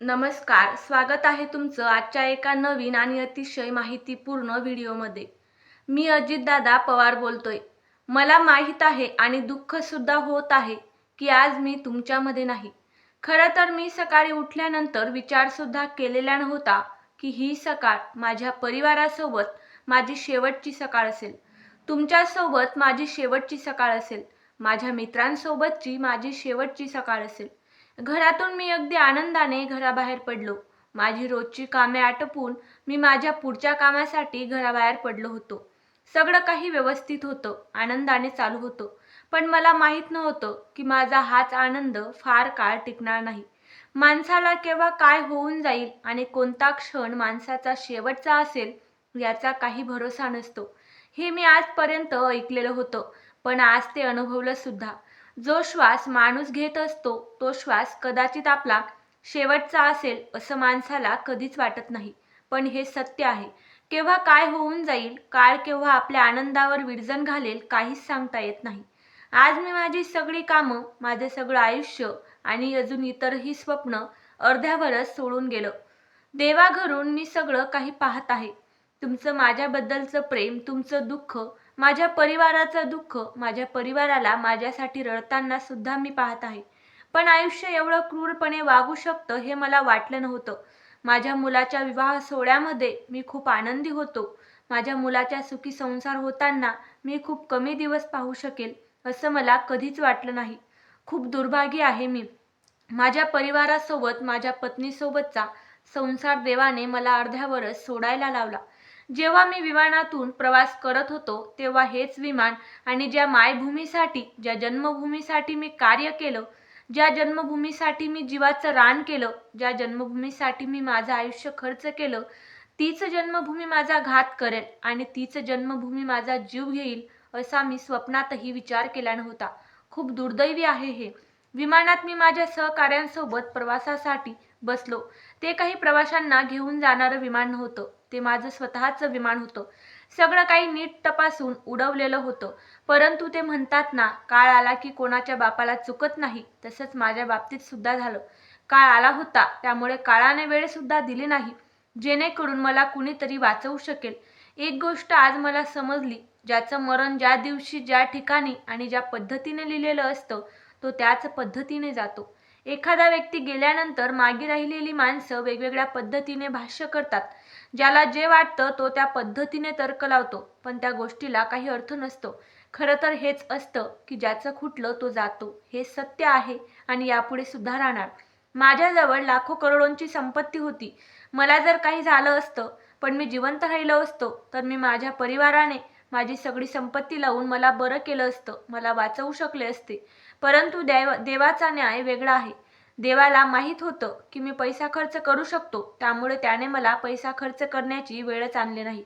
नमस्कार स्वागत आहे तुमचं आजच्या एका नवीन आणि अतिशय माहितीपूर्ण व्हिडिओमध्ये. मी अजितदादा पवार बोलतोय. मला माहीत आहे आणि दुःखसुद्धा होत आहे की आज मी तुमच्यामध्ये नाही. खरं तर मी सकाळी उठल्यानंतर विचारसुद्धा केलेला नव्हता की ही सकाळ माझ्या परिवारासोबत माझी शेवटची सकाळ असेल. तुमच्यासोबत माझी शेवटची सकाळ असेल. माझ्या मित्रांसोबतची माझी शेवटची सकाळ असेल. घरातून मी अगदी आनंदाने घराबाहेर पडलो. माझी रोजची कामे आटपून मी माझ्या पुढच्या कामासाठी घराबाहेर पडलो होतो. सगळं काही व्यवस्थित होतं आनंदाने चालू होतं. पण मला माहीत नव्हतं की माझा हाच आनंद फार काळ टिकणार नाही. माणसाला केव्हा काय होऊन जाईल आणि कोणता क्षण माणसाचा शेवटचा असेल याचा काही भरोसा नसतो. हे मी आजपर्यंत ऐकलेलं होतं पण आज ते अनुभवलं सुद्धा जो श्वास माणूस घेत असतो तो श्वास कदाचित आपला शेवटचा असेल असं माणसाला कधीच वाटत नाही. पण हे सत्य आहे. केव्हा काय होऊन जाईल काळ केव्हा आपल्या आनंदावर विरजन घालेल काहीच सांगता येत नाही. आज मी माझी सगळी कामं माझं सगळं आयुष्य आणि अजून इतरही स्वप्न अर्ध्यावरच सोडून गेलं. देवाघरून मी सगळं काही पाहत आहे. तुमचं माझ्याबद्दलचं प्रेम तुमचं दुःख माझ्या परिवाराचं दुःख माझ्या परिवाराला माझ्यासाठी रडताना सुद्धा मी पाहत आहे. पण आयुष्य एवढं क्रूरपणे वागू शकतं हे मला वाटलं नव्हतं. माझ्या मुलाच्या विवाह सोहळ्यामध्ये मी खूप आनंदी होतो. माझ्या मुलाच्या सुखी संसार होताना मी खूप कमी दिवस पाहू शकेल असं मला कधीच वाटलं नाही. खूप दुर्भागी आहे मी. माझ्या परिवारासोबत माझ्या पत्नीसोबतचा संसार देवाने मला अर्ध्यावरच सोडायला लावला. जेव्हा मी विमानातून प्रवास करत होतो तेव्हा हेच विमान आणि ज्या मायभूमीसाठी ज्या जन्मभूमीसाठी मी कार्य केलं ज्या जन्मभूमीसाठी मी जीवाचं रान केलं ज्या जन्मभूमीसाठी मी माझं आयुष्य खर्च केलं तीच जन्मभूमी माझा घात करेल आणि तीच जन्मभूमी माझा जीव घेईल असा मी स्वप्नातही विचार केला नव्हता. खूप दुर्दैवी आहे हे. विमानात मी माझ्या सहकाऱ्यांसोबत प्रवासासाठी बसलो. ते काही प्रवाशांना घेऊन जाणारं विमान नव्हतं. ते माझं स्वतःचं विमान होतं. सगळं काही नीट तपासून उडवलेलं होतं. परंतु ते म्हणतात ना काळ आला की कोणाच्या बापाला चुकत नाही तसंच माझ्या बाबतीत सुद्धा झालं. काळ आला होता त्यामुळे काळाने वेळ सुद्धा दिली नाही जेणेकरून मला कुणीतरी वाचवू शकेल. एक गोष्ट आज मला समजली ज्याचं मरण ज्या दिवशी ज्या ठिकाणी आणि ज्या पद्धतीने लिहिलेलं असतं तो त्याच पद्धतीने जातो. एखादा व्यक्ती गेल्यानंतर मागे राहिलेली माणसं वेगवेगळ्या पद्धतीने भाष्य करतात. ज्याला जे वाटतं तो त्या पद्धतीने तर्क लावतो पण त्या गोष्टीला काही अर्थ नसतो. खरं तर हेच असतं की ज्याचं खुटलं तो जातो. हे सत्य आहे आणि यापुढे सुद्धा राहणार. माझ्याजवळ लाखो करोडोंची संपत्ती होती. मला जर काही झालं असतं पण मी जिवंत राहिलो असतो तर मी माझ्या परिवाराने माझी सगळी संपत्ती लावून मला बरं केलं असतं. मला वाचवू शकले असते. परंतु देव देवाचा न्याय वेगळा आहे. देवाला माहीत होतं की मी पैसा खर्च करू शकतो. त्यामुळे त्याने मला पैसा खर्च करण्याची वेळच आणली नाही.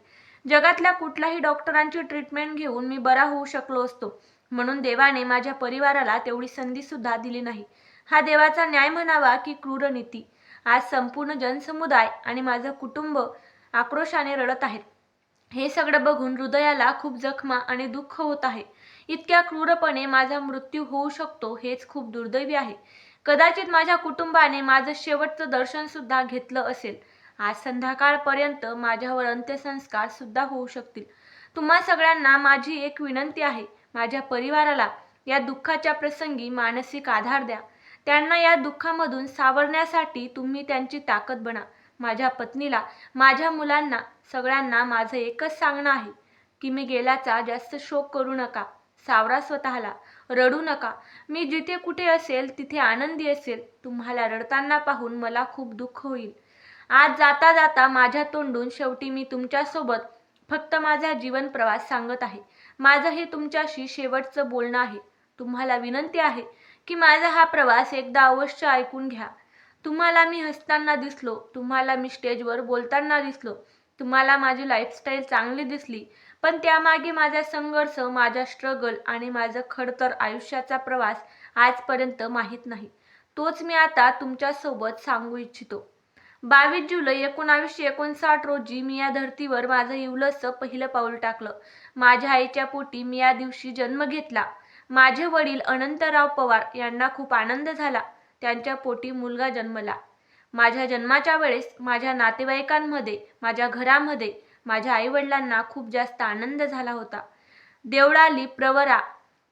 जगातल्या कुठल्याही डॉक्टरांची ट्रीटमेंट घेऊन मी बरा होऊ शकलो असतो. म्हणून देवाने माझ्या परिवाराला तेवढी संधी सुद्धा दिली नाही. हा देवाचा न्याय म्हणावा की क्रूर नीती आज संपूर्ण जनसमुदाय आणि माझं कुटुंब आक्रोशाने रडत आहेत. हे सगळं बघून हृदयाला खूप जखमा आणि दुःख होत आहे. इतक्या क्रूरपणे माझा मृत्यू होऊ शकतो हेच खूप दुर्दैवी आहे. कदाचित माझ्या कुटुंबाने माझं शेवटचं दर्शन सुद्धा घेतलं असेल. आज संध्याकाळपर्यंत माझ्यावर अंत्यसंस्कार सुद्धा होऊ शकतील. तुम्हा सगळ्यांना माझी एक विनंती आहे. माझ्या परिवाराला या दुःखाच्या प्रसंगी मानसिक आधार द्या. त्यांना या दुःखामधून सावरण्यासाठी तुम्ही त्यांची ताकद बना. माझ्या पत्नीला माझ्या मुलांना सगळ्यांना माझं एकच सांगणं आहे की मी गेल्याचा जास्त शोक करू नका सावरा स्वतःला रडू नका. मी जिथे कुठे असेल तिथे आनंदी असेल. तुम्हाला रडताना पाहून मला खूप दुःख होईल. आज जाता जाता माझ्या तोंडून शेवटी मी तुमच्यासोबत फक्त माझा जीवन प्रवास सांगत आहे. माझं हे तुमच्याशी शेवटचं बोलणं आहे. तुम्हाला विनंती आहे की माझा हा प्रवास एकदा अवश्य ऐकून घ्या. तुम्हाला मी हसताना दिसलो तुम्हाला मी स्टेजवर बोलताना दिसलो तुम्हाला माझी लाईफस्टाईल चांगली दिसली पण त्यामागे माझा संघर्ष माझा स्ट्रगल आणि माझं खडतर आयुष्याचा प्रवास आजपर्यंत माहीत नाही. तोच मी आता तुमच्यासोबत सांगू इच्छितो. बावीस जुलै एकोणावीसशे एकोणसाठ रोजी मी या धर्तीवर माझं इवलसं पहिलं पाऊल टाकलं. माझ्या आईच्या पोटी मी या दिवशी जन्म घेतला. माझे वडील अनंतराव पवार यांना खूप आनंद झाला. त्यांच्या पोटी मुलगा जन्मला. माझ्या जन्माच्या वेळेस माझ्या नातेवाईकांमध्ये माझ्या घरामध्ये माझ्या आईवडिलांना खूप जास्त आनंद झाला होता. देवळाली प्रवरा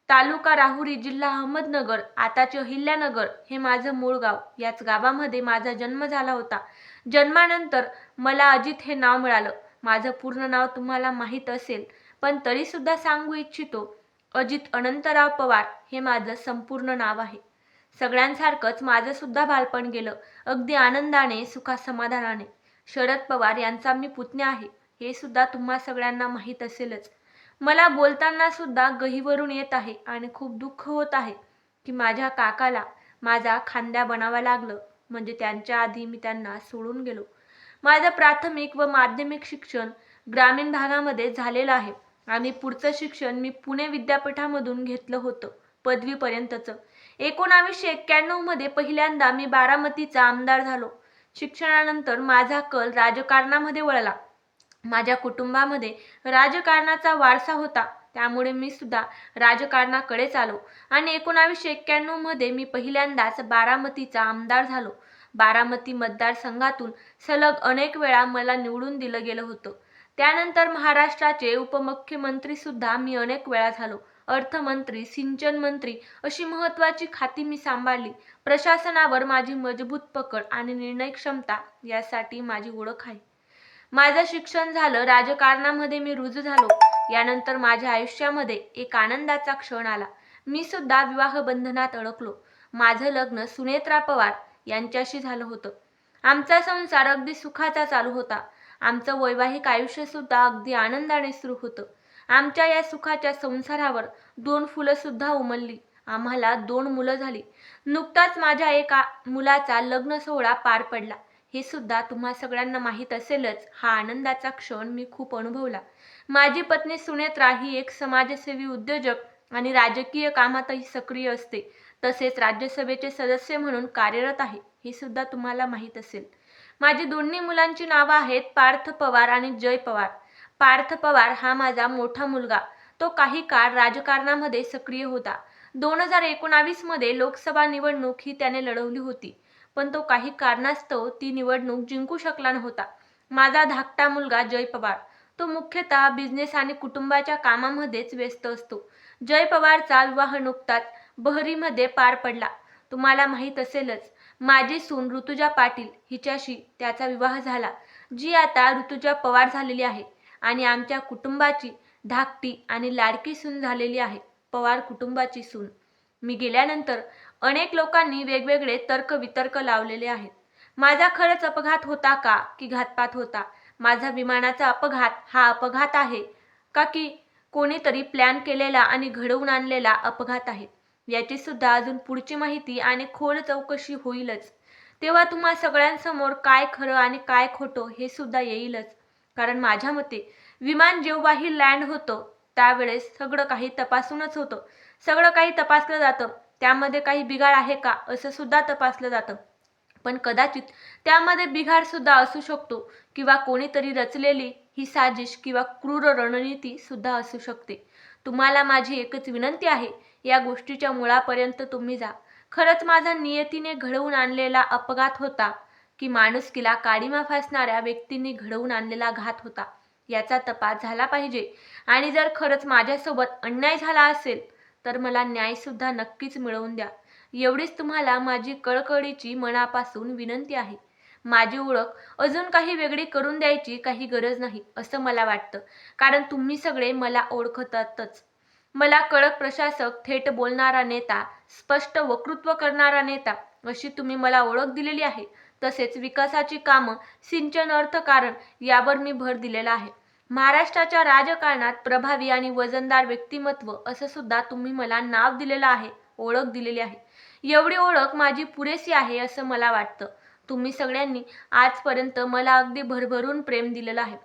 तालुका राहुरी जिल्हा अहमदनगर आताचे अहिल्यानगर हे माझं मूळ गाव. याच गावामध्ये माझा जन्म झाला होता. जन्मानंतर मला अजित हे नाव मिळालं. माझं पूर्ण नाव तुम्हाला माहीत असेल पण तरीसुद्धा सांगू इच्छितो अजित अनंतराव पवार हे माझं संपूर्ण नाव आहे. सगळ्यांसारखंच माझं सुद्धा बालपण गेलं. अगदी आनंदाने सुखासमाधानाने. शरद पवार यांचा मी पुतण्या आहे हे सुद्धा तुम्हा सगळ्यांना माहीत असेलच. मला बोलताना सुद्धा गहीवरून येत आहे आणि खूप दुःख होत आहे की माझ्या काकाला माझा खांद्या बनावा लागलं. म्हणजे त्यांच्या आधी मी त्यांना सोडून गेलो. माझं प्राथमिक व माध्यमिक शिक्षण ग्रामीण भागामध्ये झालेलं आहे आणि पुढचं शिक्षण मी पुणे विद्यापीठामधून घेतलं होतं पदवीपर्यंतचं. एकोणावीसशे एक्क्याण्णवमध्ये पहिल्यांदा मी बारामतीचा आमदार झालो. शिक्षणानंतर माझा कल राजकारणामध्ये वळला. माझ्या कुटुंबामध्ये राजकारणाचा वारसा होता. त्यामुळे मी सुद्धा राजकारणाकडेच आलो आणि एकोणावीसशे एक्क्याण्णवमध्ये मी पहिल्यांदाच बारामतीचा आमदार झालो. बारामती मतदारसंघातून सलग अनेक वेळा मला निवडून दिलं गेलं होतं. त्यानंतर महाराष्ट्राचे उपमुख्यमंत्री सुद्धा मी अनेक वेळा झालो. अर्थमंत्री सिंचन मंत्री अशी महत्वाची खाती मी सांभाळली. प्रशासनावर माझी मजबूत पकड आणि निर्णय क्षमता यासाठी माझी ओळख आहे. माझं शिक्षण झालं राजकारणामध्ये मी रुजू झालो. यानंतर माझ्या आयुष्यामध्ये एक आनंदाचा क्षण आला. मी सुद्धा विवाह बंधनात अडकलो. माझं लग्न सुनेत्रा पवार यांच्याशी झालं होतं. आमचा संसार अगदी सुखाचा चालू होता. आमचं वैवाहिक आयुष्य सुद्धा अगदी आनंदाने सुरू होतं. आमच्या या सुखाच्या संसारावर दोन फुलं सुद्धा उमलली. आम्हाला दोन मुलं झाली. नुकताच माझ्या एका मुलाचा लग्न सोहळा पार पडला. हे सुद्धा तुम्हा सगळ्यांना माहीत असेलच हा आनंदाचा क्षण मी खूप अनुभवला. माझी पत्नी सुनेत्रा ही एक समाजसेवी उद्योजक आणि राजकीय कामातही सक्रिय असते. तसेच राज्यसभेचे सदस्य म्हणून कार्यरत आहे. हे सुद्धा तुम्हाला माहीत असेल. माझी दोन्ही मुलांची नावं आहेत पार्थ पवार आणि जय पवार. पार्थ पवार हा माझा मोठा मुलगा. तो काही काळ राजकारणामध्ये सक्रिय होता. दोन हजार एकोणावीसमध्ये लोकसभा निवडणूक ही त्याने लढवली होती. पण तो काही कारणास्तव ती निवडणूक जिंकू शकला नव्हता. माझा धाकटा मुलगा जय पवार. तो मुख्यतः बिझनेस आणि कुटुंबाच्या कामामध्येच व्यस्त असतो. जय पवारचा विवाह नुकताच बहरीमध्ये पार पडला. तुम्हाला माहीत असेलच माझी सून ऋतुजा पाटील हिच्याशी त्याचा विवाह झाला जी आता ऋतुजा पवार झालेली आहे. आणि आमच्या कुटुंबाची धाकटी आणि लाडकी सून झालेली आहे पवार कुटुंबाची सून. मी गेल्यानंतर अनेक लोकांनी वेगवेगळे तर्क वितर्क लावलेले आहेत. माझा खरंच अपघात होता का की घातपात होता? माझा विमानाचा अपघात हा अपघात आहे का की कोणीतरी प्लॅन केलेला आणि घडवून आणलेला अपघात आहे? याची सुद्धा अजून पुढची माहिती आणि खोल चौकशी होईलच. तेव्हा तुम्हा सगळ्यांसमोर काय खरं आणि काय खोटं हे सुद्धा येईलच. कारण माझ्या मते विमान जेव्हाही लँड होतं त्यावेळेस सगळं काही तपासूनच होतं. सगळं काही तपासलं जातं. त्यामध्ये काही बिघाड आहे का असं सुद्धा तपासलं जातं. पण कदाचित त्यामध्ये बिघाड सुद्धा असू शकतो किंवा कोणीतरी रचलेली ही साजिश किंवा क्रूर रणनीती सुद्धा असू शकते. तुम्हाला माझी एकच विनंती आहे या गोष्टीच्या मुळापर्यंत तुम्ही जा. खरंच माझा नियतीने घडवून आणलेला अपघात होता. की माणुसकीला काडीमा फासणाऱ्या व्यक्तींनी घडवून आणलेला घात होता. याचा तपास झाला पाहिजे. आणि जर खरंच माझ्यासोबत अन्याय झाला असेल तर मला न्याय सुद्धा नक्कीच मिळवून द्या. एवढीच तुम्हाला माझी कळकळीची मनापासून विनंती आहे. माझी ओळख अजून काही वेगळी करून द्यायची काही गरज नाही असं मला वाटतं. कारण तुम्ही सगळे मला ओळखतातच. मला कळक प्रशासक थेट बोलणारा नेता स्पष्ट वक्तृत्व करणारा नेता अशी तुम्ही मला ओळख दिलेली आहे. तसेच विकासाची कामं सिंचन अर्थकारण यावर मी भर दिलेला आहे. महाराष्ट्राच्या राजकारणात प्रभावी आणि वजनदार व्यक्तिमत्व असं सुद्धा तुम्ही मला नाव दिलेलं आहे ओळख दिलेली आहे. एवढी ओळख माझी पुरेशी आहे असं मला वाटतं. तुम्ही सगळ्यांनी आजपर्यंत मला अगदी भरभरून प्रेम दिलेलं आहे.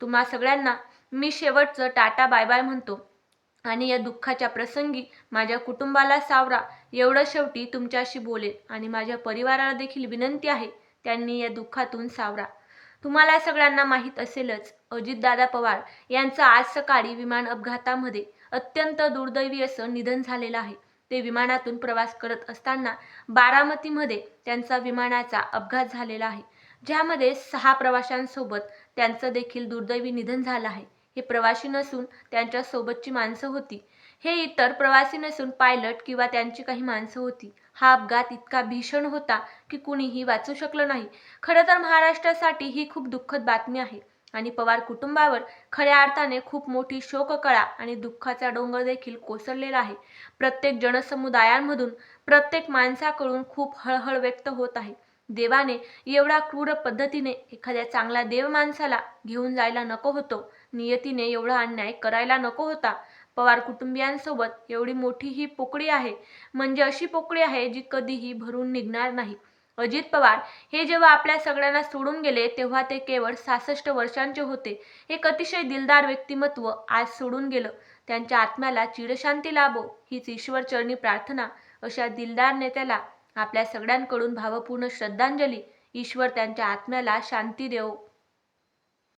तुम्हा सगळ्यांना मी शेवटचं टाटा बाय बाय म्हणतो. आणि या दुःखाच्या प्रसंगी माझ्या कुटुंबाला सावरा एवढं शेवटी तुमच्याशी बोलेल आणि माझ्या परिवाराला देखील विनंती आहे त्यांनी या दुःखातून सावरा. तुम्हाला सगळ्यांना माहीत असेलच अजितदादा पवार यांचं आज सकाळी विमान अपघातामध्ये अत्यंत दुर्दैवी असं निधन झालेलं आहे. ते विमानातून प्रवास करत असताना बारामतीमध्ये त्यांचा विमानाचा अपघात झालेला आहे. ज्यामध्ये सहा प्रवाशांसोबत त्यांचं देखील दुर्दैवी निधन झालं आहे. हे प्रवासी नसून त्यांच्या सोबतची माणसं होती. हे इतर प्रवासी नसून पायलट किंवा त्यांची काही माणसं होती. हा अपघात इतका भीषण होता की कुणीही वाचू शकलं नाही. खरं तर महाराष्ट्रासाठी ही खूप दुःखद बातमी आहे आणि पवार कुटुंबावर खऱ्या अर्थाने खूप मोठी शोककळा आणि दुःखाचा डोंगर देखील कोसळलेला आहे. प्रत्येक जनसमुदायांमधून प्रत्येक माणसाकडून खूप हळहळ व्यक्त होत आहे. देवाने एवढा क्रूर पद्धतीने एखाद्या चांगल्या देव माणसाला घेऊन जायला नको होतो. नियतीने एवढा अन्याय करायला नको होता. पवार कुटुंबियांसोबत एवढी मोठी ही पोकळी आहे म्हणजे अशी पोकळी आहे जी कधीही भरून निघणार नाही. अजित पवार हे जेव्हा आपल्या सगळ्यांना सोडून गेले तेव्हा ते केवळ सहासष्ट वर्षांचे होते. एक अतिशय दिलदार व्यक्तिमत्व आज सोडून गेलं. त्यांच्या आत्म्याला चिरशांती लाभो हीच ईश्वर चरणी प्रार्थना. अशा दिलदार नेत्याला आपल्या सगळ्यांकडून भावपूर्ण श्रद्धांजली. ईश्वर त्यांच्या आत्म्याला शांती देव.